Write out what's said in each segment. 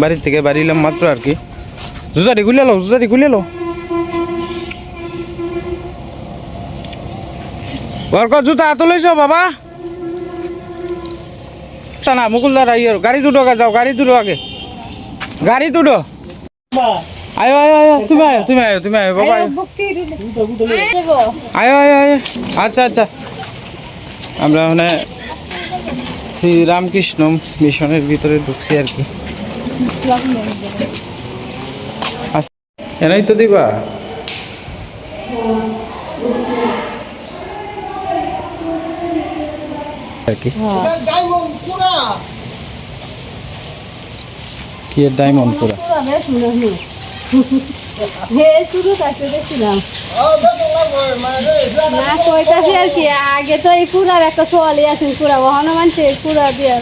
বাড়ির থেকে বাড়ি এলাম মাত্র আর কি। জুতাটি খুলে লো জুতাটি খুলে লো বরকত জুতা হাত লইছ বাবা? না মুকুলদার আইয়ার গাড়ি দুটো আগে যাও গাড়ি দুটো আগে। গাড়ি দুটো আয়ো আয়ো আয়ো তুমি আয়ো তুমি আয়ো তুমি আয়ো বাবা। আয়ো আয়ো আয়ো আচ্ছা আচ্ছা। আমরা মানে শ্রী রামকৃষ্ণ মিশনের ভিতরে ঢুকছি আর কি। এনাই তো দিবা? কি? ডায়মন্ড পুরা আগে তো এই কুড়ার একটা সোয়ালি আছে কুড়া ওখানে মানছে কুড়া দিয়ে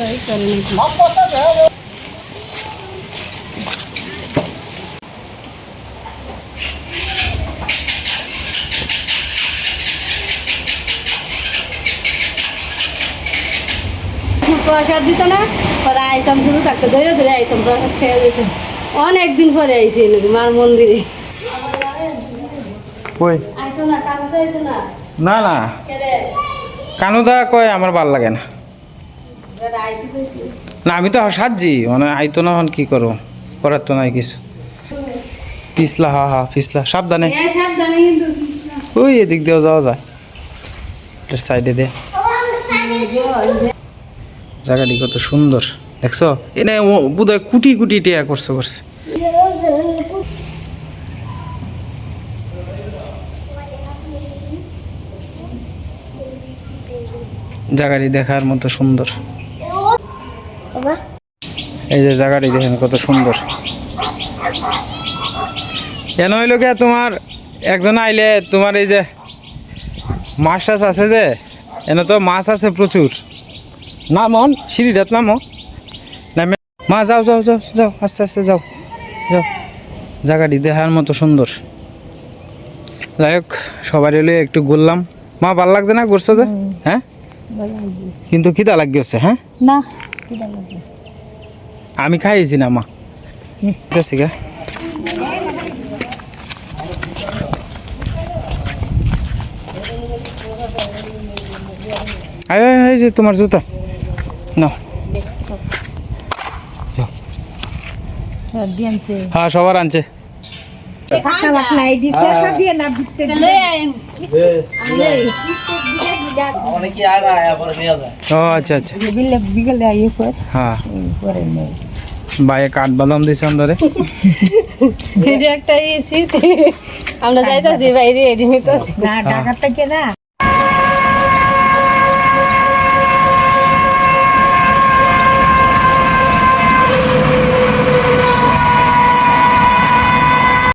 প্রসাদ দিত না পরে আইতাম শুরু থাকতো ধরে ধরে আইতাম প্রসাদ খেয়ে দিত অনেক দিন পরে আইসি নাকি মার মন্দিরে। কই? না না। কানুদা কয় আমার ভালো লাগে না। না আমি তো সাজি মানে আইতো না হন কি করো করার তো নাই কিছু। পিছলা হা হা পিছলা সাবধানে। ওই এদিক দিয়েও যাওয়া যায়। সাইডে দে। জায়গাটি কত সুন্দর, দেখছ? এনে বোধ হয় কুটি কুটি টিয়া করছে করছে। জায়গাটি দেখার মতো সুন্দর। এই যে জায়গাটি দেখেন কত সুন্দর। কেন হইল কে তোমার? একজন আইলে তোমার এই যে মাছ টাছ আছে যে, এনে তো মাছ আছে প্রচুর। নামন সিঁড়িটাত নামো। নামে মা যাও যাও যাও যাও আস্তে আস্তে যাও যাও। জায়গাটি দেখার মতো সুন্দর। যাই হোক সবারই হলে একটু ঘুরলাম। মা ভালো লাগছে না ঘুরছো যে? হ্যাঁ? কিন্তু খিদা লাগিয়েছে হ্যাঁ? না আমি খাইছি না মা। ঠিক গা। আয় আয়, এই যে তোমার জুতা। নাও যাও। হ্যাঁ সবার আনছে। আইন ও আচ্ছা আচ্ছা। হ্যাঁ। বাইরে কাঠ বাদাম দিয়েছে একটা আমরা যাইতাছি বাইরে না থেকে না।